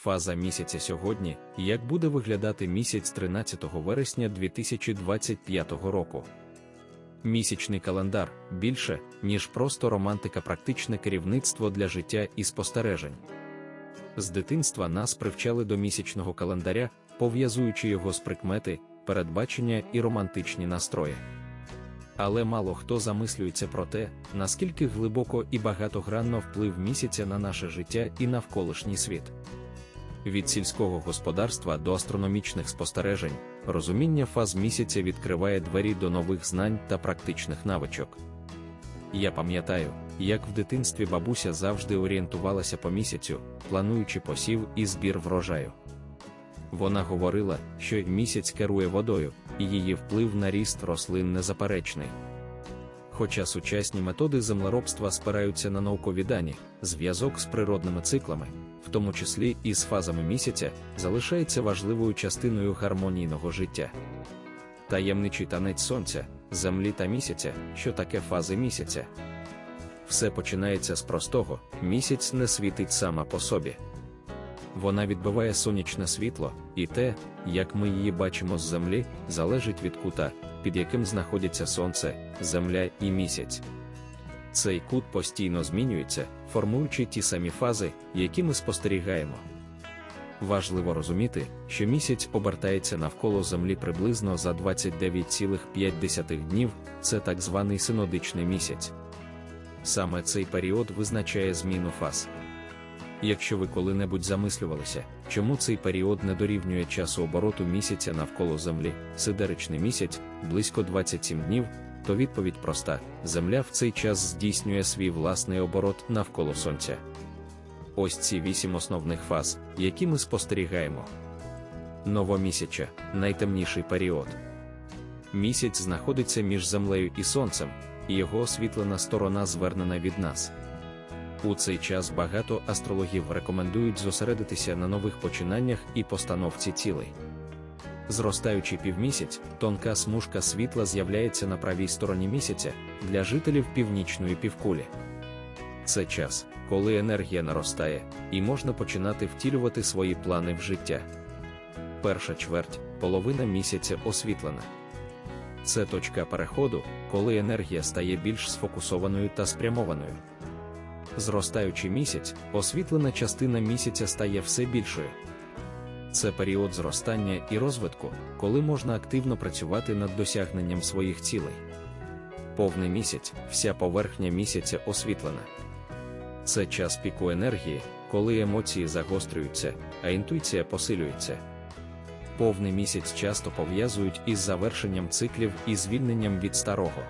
Фаза місяця сьогодні, як буде виглядати місяць 13 вересня 2025 року. Місячний календар більше, ніж просто романтика, практичне керівництво для життя і спостережень. З дитинства нас привчали до місячного календаря, пов'язуючи його з прикмети, передбачення і романтичні настрої. Але мало хто замислюється про те, наскільки глибоко і багатогранно вплив місяця на наше життя і навколишній світ. Від сільського господарства до астрономічних спостережень, розуміння фаз місяця відкриває двері до нових знань та практичних навичок. Я пам'ятаю, як в дитинстві бабуся завжди орієнтувалася по місяцю, плануючи посів і збір врожаю. Вона говорила, що місяць керує водою, і її вплив на ріст рослин незаперечний. Хоча сучасні методи землеробства спираються на наукові дані, зв'язок з природними циклами, в тому числі і з фазами місяця, залишається важливою частиною гармонійного життя. Таємничий танець сонця, землі та місяця, що таке фази місяця. Все починається з простого: місяць не світить сама по собі. Вона відбиває сонячне світло, і те, як ми її бачимо з землі, залежить від кута, під яким знаходяться сонце, земля і місяць. Цей кут постійно змінюється, формуючи ті самі фази, які ми спостерігаємо. Важливо розуміти, що місяць обертається навколо Землі приблизно за 29,5 днів, це так званий синодичний місяць. Саме цей період визначає зміну фаз. Якщо ви коли-небудь замислювалися, чому цей період не дорівнює часу обороту місяця навколо Землі, сидеричний місяць, близько 27 днів, то відповідь проста: Земля в цей час здійснює свій власний оборот навколо Сонця. Ось ці вісім основних фаз, які ми спостерігаємо. Новомісяча найтемніший період. Місяць знаходиться між Землею і Сонцем, і його освітлена сторона звернена від нас. У цей час багато астрологів рекомендують зосередитися на нових починаннях і постановці цілей. Зростаючий півмісяць, тонка смужка світла з'являється на правій стороні місяця для жителів північної півкулі. Це час, коли енергія наростає, і можна починати втілювати свої плани в життя. Перша чверть, половина місяця освітлена. Це точка переходу, коли енергія стає більш сфокусованою та спрямованою. Зростаючий місяць, освітлена частина місяця стає все більшою. Це період зростання і розвитку, коли можна активно працювати над досягненням своїх цілей. Повний місяць, вся поверхня місяця освітлена. Це час піку енергії, коли емоції загострюються, а інтуїція посилюється. Повний місяць часто пов'язують із завершенням циклів і звільненням від старого.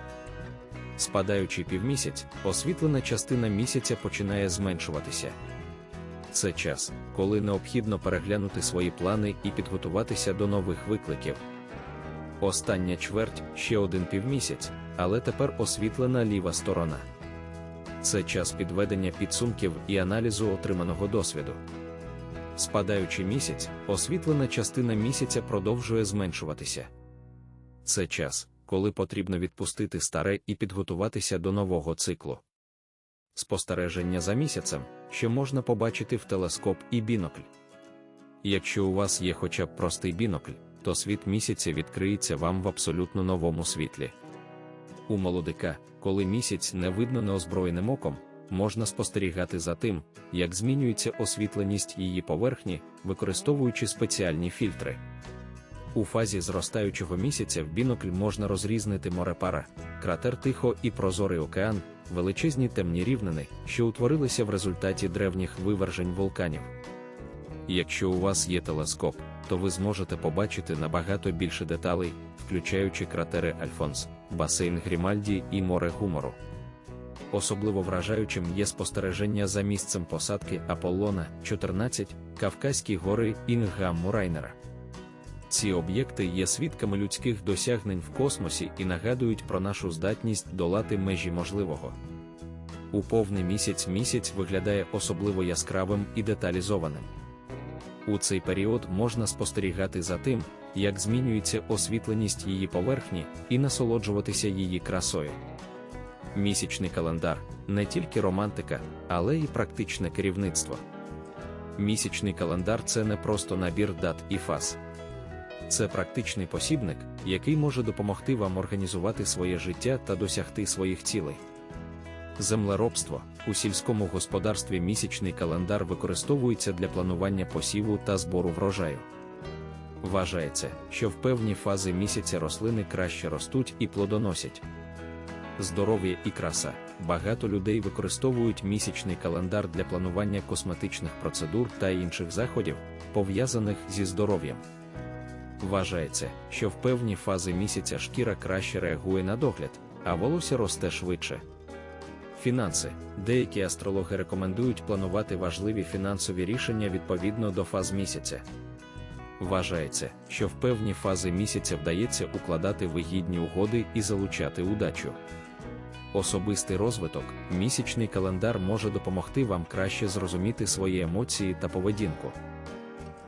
Спадаючий півмісяць, освітлена частина місяця починає зменшуватися. Це час, коли необхідно переглянути свої плани і підготуватися до нових викликів. Остання чверть ще один півмісяць, але тепер освітлена ліва сторона. Це час підведення підсумків і аналізу отриманого досвіду. Спадаючий місяць, освітлена частина місяця продовжує зменшуватися. Це час, коли потрібно відпустити старе і підготуватися до нового циклу. Спостереження за місяцем, що можна побачити в телескоп і бінокль. Якщо у вас є хоча б простий бінокль, то світ місяця відкриється вам в абсолютно новому світлі. У молодика, коли місяць не видно неозброєним оком, можна спостерігати за тим, як змінюється освітленість її поверхні, використовуючи спеціальні фільтри. У фазі зростаючого місяця в бінокль можна розрізнити море пара, кратер Тихо і прозорий океан, величезні темні рівнини, що утворилися в результаті древніх вивержень вулканів. Якщо у вас є телескоп, то ви зможете побачити набагато більше деталей, включаючи кратери Альфонс, басейн Грімальді і море гумору. Особливо вражаючим є спостереження за місцем посадки Аполлона 14, Кавказькі гори Інгам Мурайнера. Ці об'єкти є свідками людських досягнень в космосі і нагадують про нашу здатність долати межі можливого. У повний місяць місяць виглядає особливо яскравим і деталізованим. У цей період можна спостерігати за тим, як змінюється освітленість її поверхні, і насолоджуватися її красою. Місячний календар не тільки романтика, але й практичне керівництво. Місячний календар це не просто набір дат і фаз. Це практичний посібник, який може допомогти вам організувати своє життя та досягти своїх цілей. Землеробство у сільському господарстві місячний календар використовується для планування посіву та збору врожаю. Вважається, що в певні фази місяця рослини краще ростуть і плодоносять. Здоров'я і краса. Багато людей використовують місячний календар для планування косметичних процедур та інших заходів, пов'язаних зі здоров'ям. Вважається, що в певні фази місяця шкіра краще реагує на догляд, а волосся росте швидше. Фінанси. Деякі астрологи рекомендують планувати важливі фінансові рішення відповідно до фаз місяця. Вважається, що в певні фази місяця вдається укладати вигідні угоди і залучати удачу. Особистий розвиток, місячний календар може допомогти вам краще зрозуміти свої емоції та поведінку.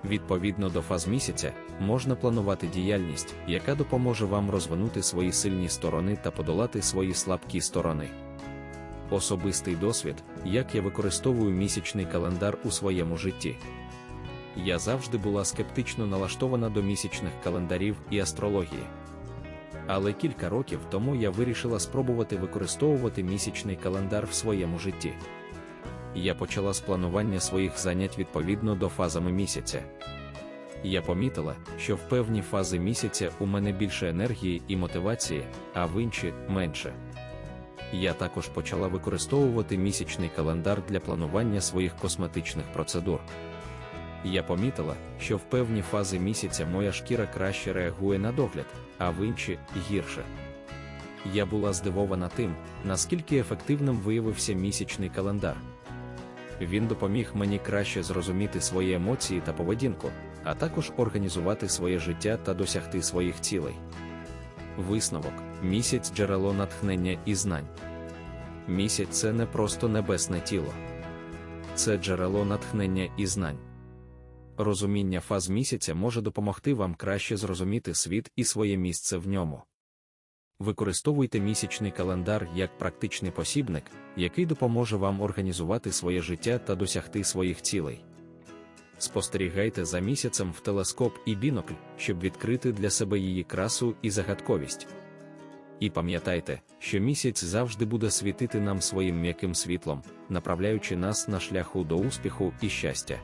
Відповідно до фаз місяця, можна планувати діяльність, яка допоможе вам розвинути свої сильні сторони та подолати свої слабкі сторони. Особистий досвід, як я використовую місячний календар у своєму житті. Я завжди була скептично налаштована до місячних календарів і астрології. Але кілька років тому я вирішила спробувати використовувати місячний календар в своєму житті. Я почала з планування своїх занять відповідно до фазами місяця. Я помітила, що в певні фази місяця у мене більше енергії і мотивації, а в інші менше. Я також почала використовувати місячний календар для планування своїх косметичних процедур. Я помітила, що в певні фази місяця моя шкіра краще реагує на догляд, а в інші гірше. Я була здивована тим, наскільки ефективним виявився місячний календар. Він допоміг мені краще зрозуміти свої емоції та поведінку, а також організувати своє життя та досягти своїх цілей. Висновок місяць джерело натхнення і знань. Місяць це не просто небесне тіло, це джерело натхнення і знань. Розуміння фаз місяця може допомогти вам краще зрозуміти світ і своє місце в ньому. Використовуйте місячний календар як практичний посібник, який допоможе вам організувати своє життя та досягти своїх цілей. Спостерігайте за місяцем в телескоп і бінокль, щоб відкрити для себе її красу і загадковість. І пам'ятайте, що місяць завжди буде світити нам своїм м'яким світлом, направляючи нас на шляху до успіху і щастя.